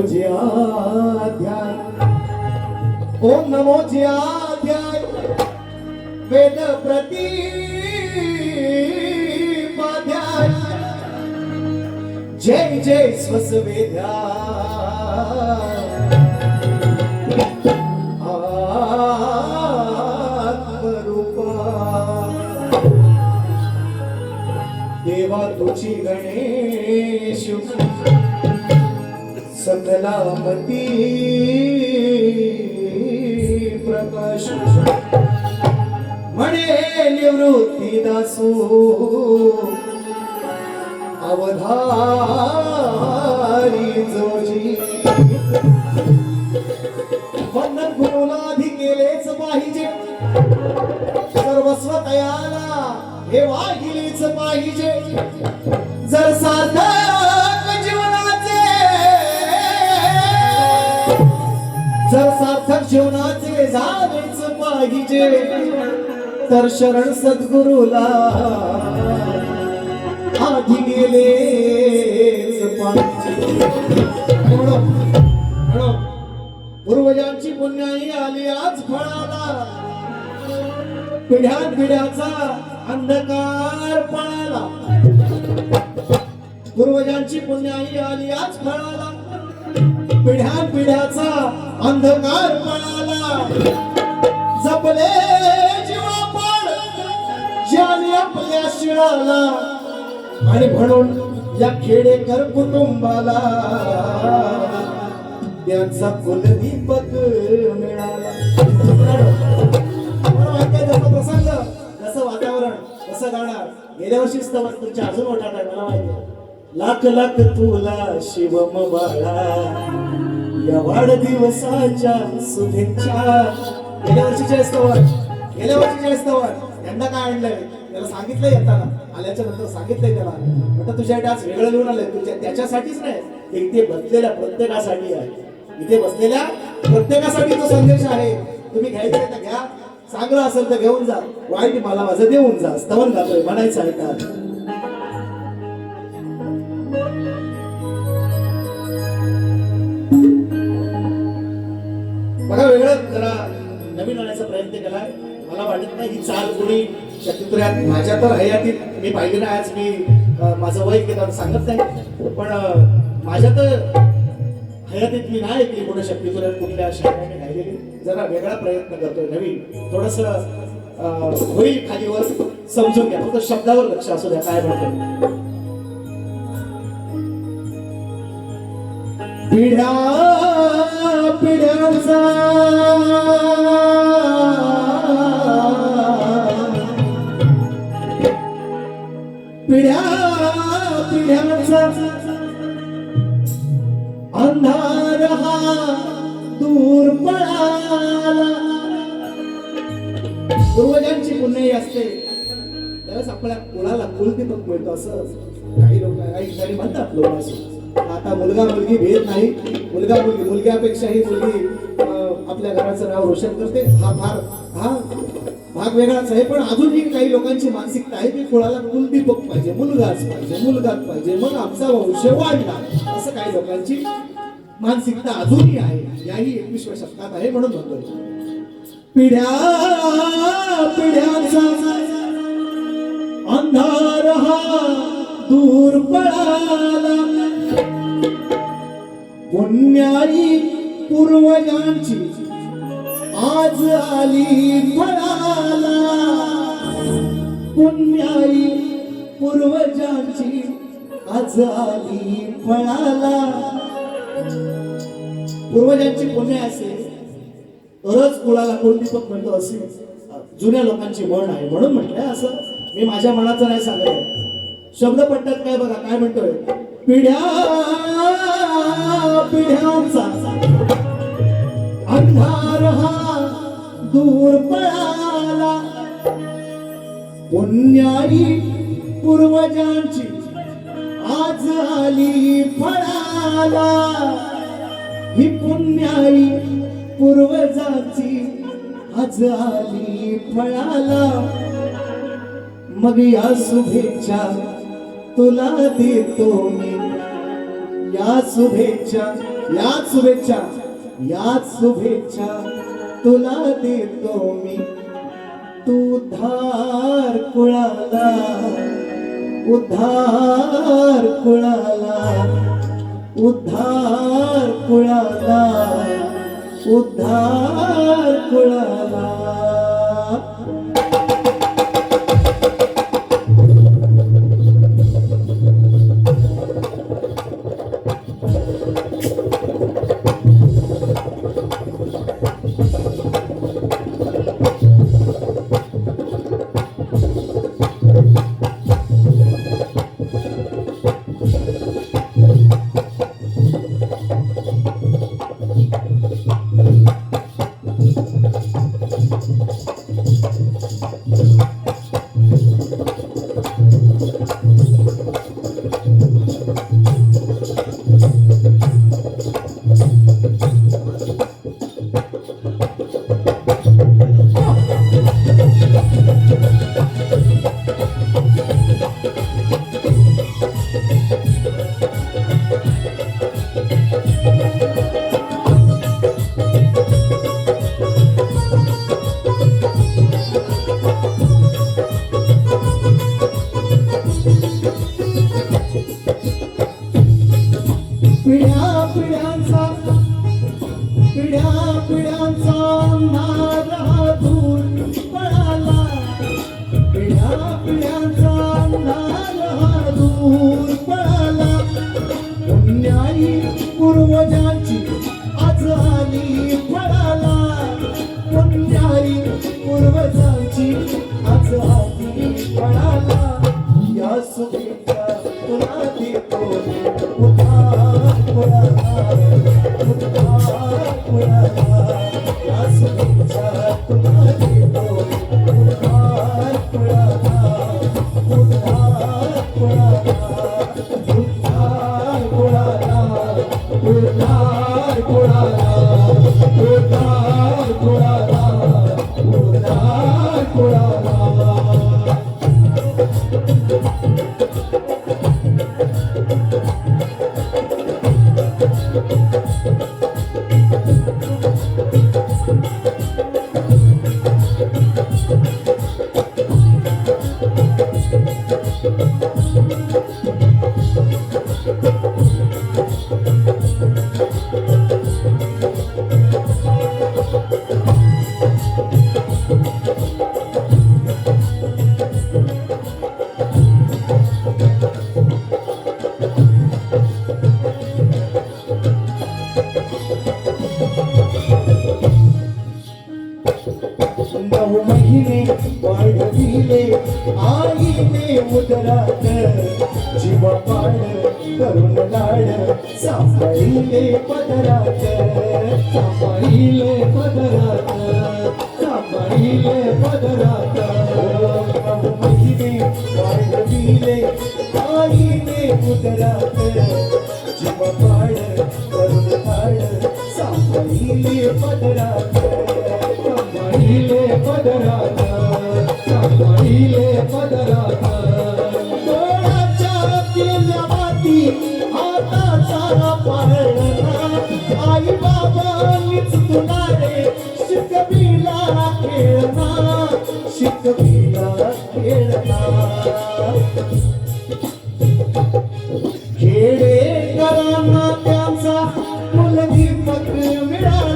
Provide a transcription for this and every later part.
नमो ज्याध्याय ओम नमो ज्याध्याय वेद प्रतिपाध्याय. जय जय स्वसवेद्या आत्मरूपा. देवा तुझी गणेश. सकलामती प्रकाश. म्हणे निवृत्ती दासू. अवधारी जोजी बंधन गुरुला आधी केलेच पाहिजे. सर्वस्व तयाला हे वाहिलीच पाहिजे. जर सार्थक जर सार्थक जीवनाचे झालेच पाहिजे तर शरण सद्गुरूला आधी गेलेच पाहिजे. पूर्वजांची पुण्याई आली आज फळाला. पिढ्या पिढ्याचा अंधकार पळाला. पूर्वजांची पुण्याई आली आज फळाला. पिढ्या पिढ्याचा अंधकार पळाला जपले जीवापण ज्याने आपल्या शिळाला आणि म्हणून या खेडेकर कुटुंबाला त्यांचा कुलदीपक मिळाला. माहिती प्रसंग जसं वातावरण तसं गाणार गेल्या वर्षीच तर तुमच्या अजून मोठा मला माहिती आहे. लाख लाख तुला शिवम बाळा. या वाढदिवसाच्या शुभेच्छा. गेल्या वर्षीच्या स्तवर गेल्या वर्षीच्या स्तवर यंदा काय आणलंय? त्याला सांगितलंय येताना. आल्याच्यानंतर सांगितलंय त्याला. म्हटलं तुझ्यासाठी आज वेगळं लिहून आलंय. तुझ्या त्याच्यासाठीच नाही. इथे बसलेल्या प्रत्येकासाठी आहे. इथे बसलेल्या प्रत्येकासाठी तो संदेश आहे. तुम्ही घ्यायचं आहे तर घ्या. चांगलं असेल तर घेऊन जा. वाईट मला माझं देऊन जा. स्तवन घातोय म्हणायचं आहे का वेगळं जरा नवीन होण्याचा प्रयत्न केलाय. मला वाटत नाही ही चाल कोणी शक्यतो माझ्या तर हयातीत मी पाहिली नाही आज मी माझं वय केलं सांगत नाही. पण माझ्या तर हयातीत मी नाही ऐकली कुठे शक्यतो कुठल्या शाळेने राहिलेली. जरा वेगळा प्रयत्न करतोय नवीन. थोडस होईल खालीवर समजून घ्या. फक्त शब्दावर लक्ष असू द्या काय म्हणतो पिढ्या पिढ्यांचा. पिढ्या पिढ्यांचा. अंधार हा दूर पळाला. पूर्वजांची पुण्याई असते. त्यावेळेस आपल्या कुणाला कुलदीपक मिळतो असं काही लोक काही ठिकाणी म्हणतात लोक असं. मुलगा मुलगी भेद नाही. मुलगा मुलगी मुलग्यापेक्षाही मुलगी आपल्या घराचं नाव रोशन करते. हा फार हा भाग वेगळाच आहे. पण अजूनही काही लोकांची मानसिकता आहे की कुळाला कुलदीपक पाहिजे मुलगाच पाहिजे मुलगाच पाहिजे मग आमचा वंश वाढला. असं काही लोकांची मानसिकता अजूनही आहे. याही एकविसव्या शतकात आहे म्हणून म्हणतो. पिढ्या पिढ्याचा अंधार हा दूर पळाला. पुण्याई पूर्वजांची. आज आली फळाला. पुण्याई पूर्वजांची आज आली फळाला. पूर्वजांची पुण्य असे तरच कुणाला कोण दीपक म्हणतो असे जुन्या लोकांची म्हण आहे. म्हणून म्हटलंय असं मी माझ्या मनाचं नाही सांगत. शब्द पडतात काय बघा काय म्हणतोय? पिढ्या पिढ्यांचा अंधार हा दूर पळाला. पुण्याई पूर्वजांची आज आली फळाला. ही पुण्याई पूर्वजाची आज आली फळाला. मग या शुभेच्छा तुला देतो मी. या शुभेच्छा याच शुभेच्छा याच शुभेच्छा तुला देतो मी. तू धार कुळाला उद्धार कुळाला उद्धार कुळाला उद्धार कुळाला. Yeah. Yeah. महिने वाढविले आईने उदरात जीव पाड करून लाड सांभाळिले पदरात सांभाळिले पदरात सांभाळिले पदरात महिने वाढविले आईने उदरात जीव पाड करून लाड सांभाळिले पदरात เตรียมไม่ได้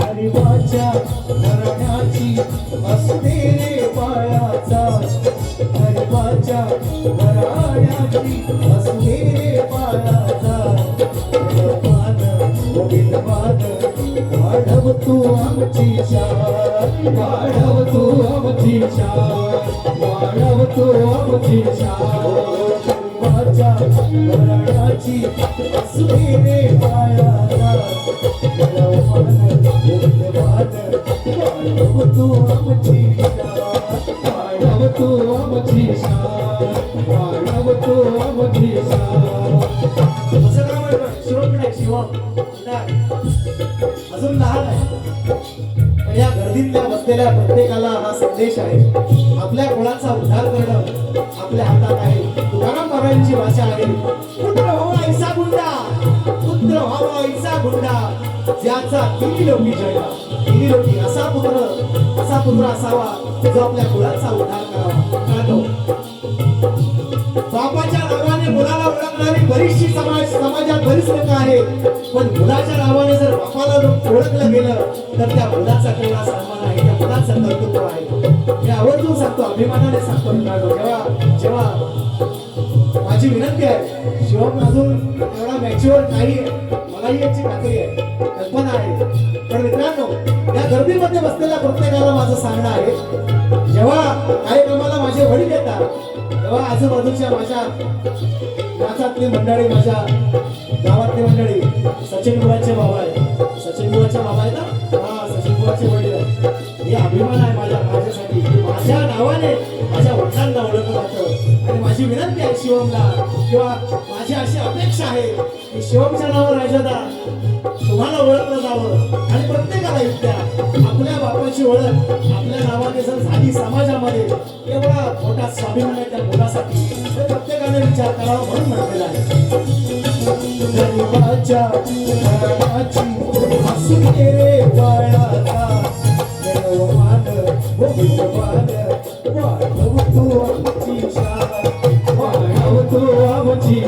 हरिवाच्या घराण्याची असते पायाचा. हरिवाच्या घराण्याची असते पायाचा. गोपान गोविंदवाद वाढव तू आमची शाळ वाढव तू आमची वाढव तू आमची शाळ अजून लहान आहे या गर्दीतल्या बसलेल्या प्रत्येकाला हा संदेश आहे. आपल्या कुळाचा उद्धार महाराजांची पुत्र हो ऐसा गुंडा पुत्र हो ऐसा गुंडा ज्याचा किती लोकी जळला किती लोकी असा पुत्र असा पुत्र असावा जो आपल्या कुळाचा उद्धार करावा. मित्रांनो, बापाच्या नावाने मुलाला ओळखणारी बरीचशी समाज समाजात बरीच लोक आहेत. पण मुलाच्या नावाने जर बापाला लोक ओळखलं गेलं तर त्या मुलाचा केवढा सन्मान आहे त्या मुलाचं कर्तृत्व आहे. हे आवर्जून सांगतो अभिमानाने सांगतो मित्रांनो जेव्हा जेव्हा माझी विनंती आहे. शिवम अजून एवढा मॅच्युअर नाही मलाही याची खात्री आहे. कल्पना आहे. पण मित्रांनो या गर्दीमध्ये बसलेल्या प्रत्येकाला माझं सांगणं आहे जेव्हा काही माझे वडील येतात तेव्हा आजूबाजूच्या माझ्या नाचातली मंडळी माझ्या गावातली मंडळी सचिन बुवाचे बाबा आहे सचिन बुवाचे बाबा आहे ना? हा सचिन बुवाचे वडील आहे हे अभिमान आहे माझ्या माझ्यासाठी. माझ्या नावाने माझ्या वडिलांना ओळखलं जातं. आणि माझी विनंती आहे शिवमला किंवा माझी अशी अपेक्षा आहे की शिवमच्या नावावर राजादा तुम्हाला ओळखलं जावं आणि प्रत्येकाला युक्त्या आपल्या बापाची ओळख आपल्या नावाने जर झाली समाजामध्ये एवढा मोठा स्वाभिमान आहे त्या मुलासाठी. तर प्रत्येकाने विचार करावा म्हणून म्हटलेला आहे.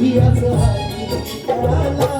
viață hai, la la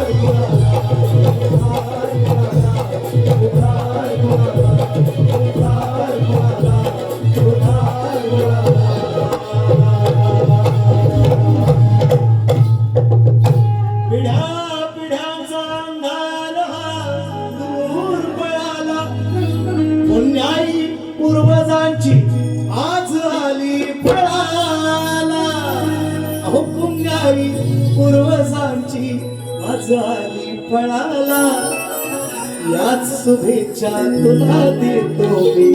Obrigado. पुण्याई आली पळाला याच शुभेच्छा तुला देतो मी.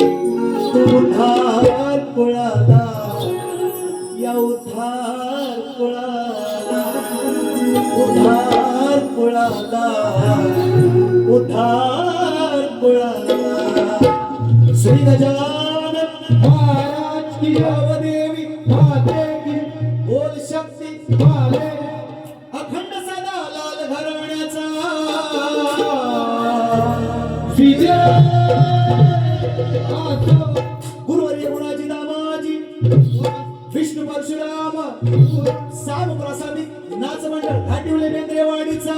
उधार कुळाला या उधार कुळाला उधार कुळाला उधार कुळाला श्री गजानन महाराज की गुरुवर्य गुणाजी दामाजी विष्णू परशुराम साम प्रसादी नाच मंडळ घाटिवले बेंद्रेवाडीचा